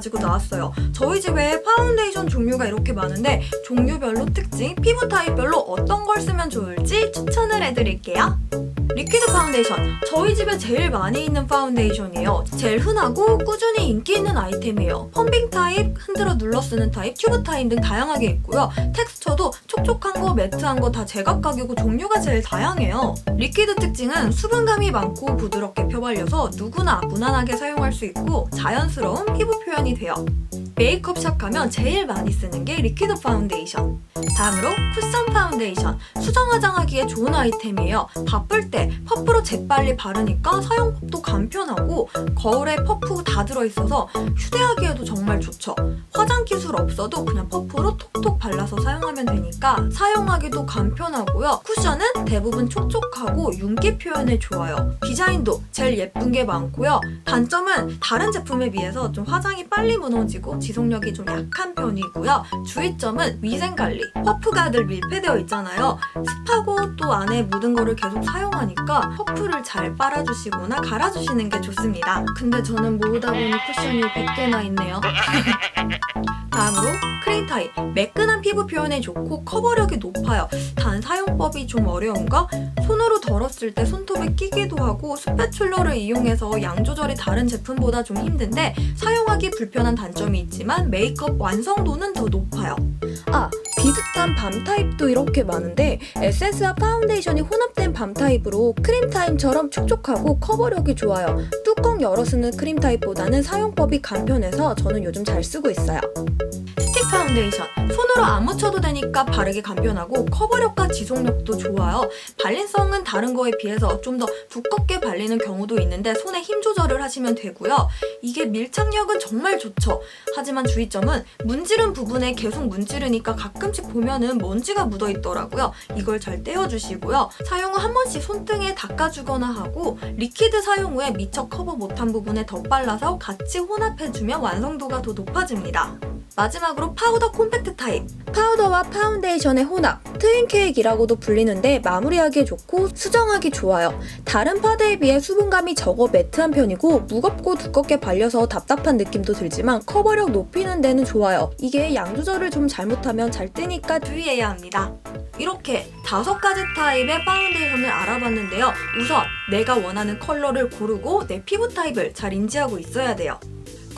가지고 나왔어요. 저희 집에 파운데이션 종류가 이렇게 많은데 종류별로 특징, 피부 타입별로 어떤 걸 쓰면 좋을지 추천을 해드릴게요. 리퀴드 파운데이션. 저희 집에 제일 많이 있는 파운데이션이에요. 제일 흔하고 꾸준히 인기 있는 아이템이에요. 펌빙 타입, 흔들어 눌러 쓰는 타입, 튜브 타입 등 다양하게 있고요. 텍스처도 촉촉한 거, 매트한 거 다 제각각이고 종류가 제일 다양해요. 리퀴드 특징은 수분감이 많고 부드럽게 펴발려서 누구나 무난하게 사용할 수 있고 자연스러운 피부 표현이 돼요. 메이크업샵 가면 제일 많이 쓰는 게 리퀴드 파운데이션. 다음으로 쿠션 파운데이션. 수정 화장하기에 좋은 아이템이에요. 바쁠 때 퍼프로 재빨리 바르니까 사용법도 간편하고 거울에 퍼프 다 들어있어서 휴대하기에도 정말 좋죠. 화장 기술 없어도 그냥 퍼프로 톡톡 발라서 사용하면 되니까 사용하기도 간편하고요. 쿠션은 대부분 촉촉하고 윤기 표현에 좋아요. 디자인도 제일 예쁜 게 많고요. 단점은 다른 제품에 비해서 좀 화장이 빨리 무너지고 지속력이 좀 약한 편이고요. 주의점은 위생 관리. 퍼프가 늘 밀폐되어 있잖아요. 습하고 또 안에 묻은 거를 계속 사용하니까 퍼프를 잘 빨아주시거나 갈아주시는 게 좋습니다. 근데 저는 모으다 보니 쿠션이 100개나 있네요. 다음으로 타입. 매끈한 피부 표현에 좋고 커버력이 높아요. 단 사용법이 좀 어려운가? 손으로 덜었을 때 손톱에 끼기도 하고 스패츌러를 이용해서 양 조절이 다른 제품보다 좀 힘든데 사용하기 불편한 단점이 있지만 메이크업 완성도는 더 높아요. 아, 비슷한 밤 타입도 이렇게 많은데 에센스와 파운데이션이 혼합된 밤 타입으로 크림 타입처럼 촉촉하고 커버력이 좋아요. 뚜껑 열어 쓰는 크림 타입보다는 사용법이 간편해서 저는 요즘 잘 쓰고 있어요. 파운데이션. 손으로 안 묻혀도 되니까 바르기 간편하고 커버력과 지속력도 좋아요. 발림성은 다른 거에 비해서 좀 더 두껍게 발리는 경우도 있는데 손에 힘 조절을 하시면 되고요. 이게 밀착력은 정말 좋죠. 하지만 주의점은 문지른 부분에 계속 문지르니까 가끔씩 보면은 먼지가 묻어 있더라고요. 이걸 잘 떼어주시고요. 사용 후 한 번씩 손등에 닦아주거나 하고 리퀴드 사용 후에 미처 커버 못한 부분에 더 발라서 같이 혼합해주면 완성도가 더 높아집니다. 마지막으로 파우더 콤팩트 타입. 파우더와 파운데이션의 혼합, 트윈 케이크이라고도 불리는데 마무리하기 좋고 수정하기 좋아요. 다른 파데에 비해 수분감이 적어 매트한 편이고 무겁고 두껍게 발려서 답답한 느낌도 들지만 커버력 높이는 데는 좋아요. 이게 양 조절을 좀 잘못하면 잘 뜨니까 주의해야 합니다. 이렇게 다섯 가지 타입의 파운데이션을 알아봤는데요. 우선 내가 원하는 컬러를 고르고 내 피부 타입을 잘 인지하고 있어야 돼요.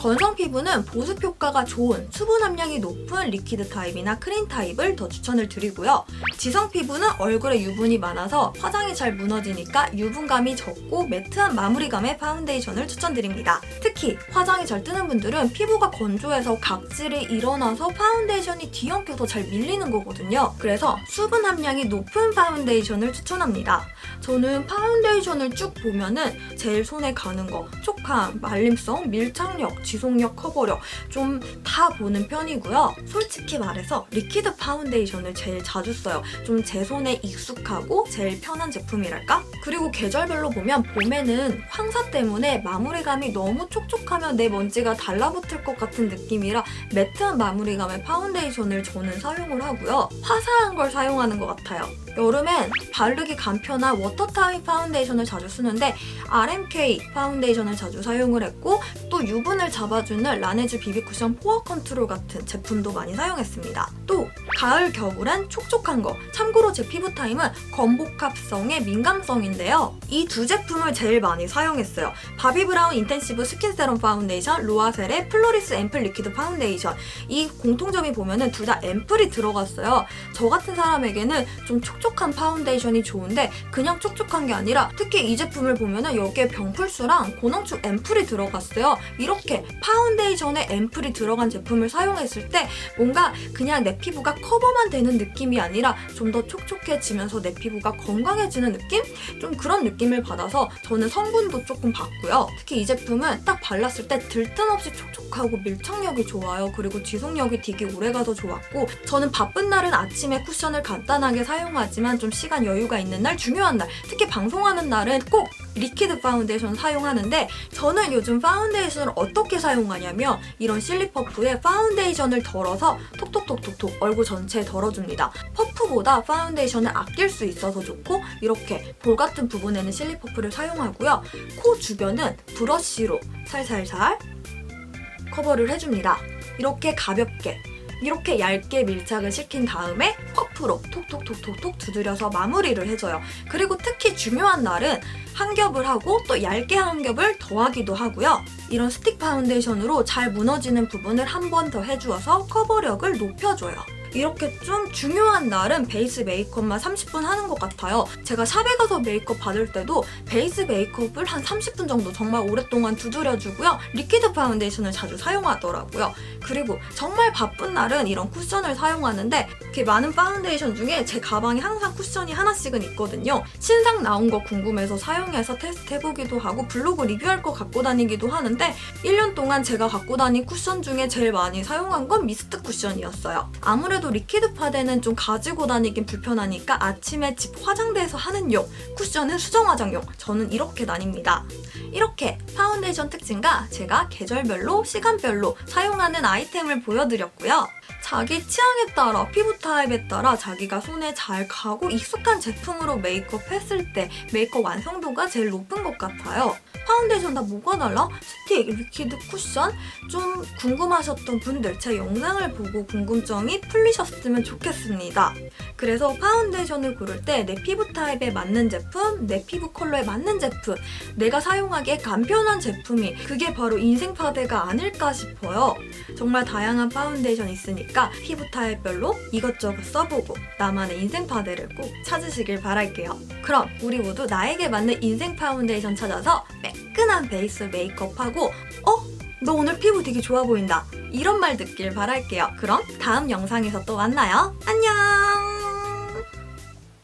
건성 피부는 보습 효과가 좋은 수분 함량이 높은 리퀴드 타입이나 크림 타입을 더 추천을 드리고요. 지성 피부는 얼굴에 유분이 많아서 화장이 잘 무너지니까 유분감이 적고 매트한 마무리감의 파운데이션을 추천드립니다. 특히 화장이 잘 뜨는 분들은 피부가 건조해서 각질이 일어나서 파운데이션이 뒤엉켜서 잘 밀리는 거거든요. 그래서 수분 함량이 높은 파운데이션을 추천합니다. 저는 파운데이션을 쭉 보면은 제일 손에 가는 거 촉감, 말림성, 밀착력, 지속력, 커버력 좀 다 보는 편이고요. 솔직히 말해서 리퀴드 파운데이션을 제일 자주 써요. 좀 제 손에 익숙하고 제일 편한 제품이랄까? 그리고 계절별로 보면 봄에는 황사 때문에 마무리감이 너무 촉촉하면 내 먼지가 달라붙을 것 같은 느낌이라 매트한 마무리감의 파운데이션을 저는 사용을 하고요. 화사한 걸 사용하는 것 같아요. 여름엔 바르기 간편한 워터 타입 파운데이션을 자주 쓰는데 RMK 파운데이션을 자주 사용을 했고 또 유분을 잡아주는 라네즈 비비 쿠션 포어 컨트롤 같은 제품도 많이 사용했습니다. 또 가을 겨울엔 촉촉한 거 참고로 제 피부 타입은 건복합성의 민감성인데요. 이 두 제품을 제일 많이 사용했어요. 바비 브라운 인텐시브 스킨 세럼 파운데이션, 로아셀의 플로리스 앰플 리퀴드 파운데이션 이 공통점이 보면은 둘 다 앰플이 들어갔어요. 저 같은 사람에게는 좀 촉촉 한 파운데이션이 좋은데 그냥 촉촉한 게 아니라 특히 이 제품을 보면은 여기에 병풀수랑 고농축 앰플이 들어갔어요. 이렇게 파운데이션에 앰플이 들어간 제품을 사용했을 때 뭔가 그냥 내 피부가 커버만 되는 느낌이 아니라 좀 더 촉촉해지면서 내 피부가 건강해지는 느낌? 좀 그런 느낌을 받아서 저는 성분도 조금 봤고요. 특히 이 제품은 딱 발랐을 때 들뜬 없이 촉촉하고 밀착력이 좋아요. 그리고 지속력이 되게 오래가서 좋았고 저는 바쁜 날은 아침에 쿠션을 간단하게 사용하지 만 좀 시간 여유가 있는 날, 중요한 날, 특히 방송하는 날은 꼭 리퀴드 파운데이션 사용하는데 저는 요즘 파운데이션을 어떻게 사용하냐면 이런 실리 퍼프에 파운데이션을 덜어서 톡톡톡톡톡 얼굴 전체에 덜어줍니다. 퍼프보다 파운데이션을 아낄 수 있어서 좋고 이렇게 볼 같은 부분에는 실리 퍼프를 사용하고요. 코 주변은 브러쉬로 살살살 커버를 해줍니다. 이렇게 가볍게 이렇게 얇게 밀착을 시킨 다음에 퍼프로 톡톡톡톡톡 두드려서 마무리를 해줘요. 그리고 특히 중요한 날은 한 겹을 하고 또 얇게 한 겹을 더하기도 하고요. 이런 스틱 파운데이션으로 잘 무너지는 부분을 한 번 더 해주어서 커버력을 높여줘요. 이렇게 좀 중요한 날은 베이스 메이크업만 30분 하는 것 같아요. 제가 샵에 가서 메이크업 받을 때도 베이스 메이크업을 한 30분 정도 정말 오랫동안 두드려주고요. 리퀴드 파운데이션을 자주 사용하더라고요. 그리고 정말 바쁜 날은 이런 쿠션을 사용하는데 이렇게 많은 파운데이션 중에 제 가방에 항상 쿠션이 하나씩은 있거든요. 신상 나온 거 궁금해서 사용해서 테스트 해보기도 하고 블로그 리뷰할 거 갖고 다니기도 하는데 1년 동안 제가 갖고 다닌 쿠션 중에 제일 많이 사용한 건 미스트 쿠션이었어요. 아무래도 리퀴드 파데는 좀 가지고 다니긴 불편하니까 아침에 집 화장대에서 하는 용, 쿠션은 수정 화장용. 저는 이렇게 나뉩니다. 이렇게 파운데이션 특징과 제가 계절별로 시간별로 사용하는 아이템을 보여드렸고요. 자기 취향에 따라 피부 타입에 따라 자기가 손에 잘 가고 익숙한 제품으로 메이크업 했을 때 메이크업 완성도가 제일 높은 것 같아요. 파운데이션 다 뭐가 달라? 스틱, 리퀴드, 쿠션? 좀 궁금하셨던 분들 제 영상을 보고 궁금증이 풀리셨으면 좋겠습니다. 그래서 파운데이션을 고를 때 내 피부 타입에 맞는 제품, 내 피부 컬러에 맞는 제품, 내가 사용하기에 간편한 제품이 그게 바로 인생 파데가 아닐까 싶어요. 정말 다양한 파운데이션 있으니까 피부 타입별로 이것저것 써보고 나만의 인생 파데를 꼭 찾으시길 바랄게요. 그럼 우리 모두 나에게 맞는 인생 파운데이션 찾아서 매끈한 베이스 메이크업하고 어? 너 오늘 피부 되게 좋아 보인다. 이런 말 듣길 바랄게요. 그럼 다음 영상에서 또 만나요. 안녕!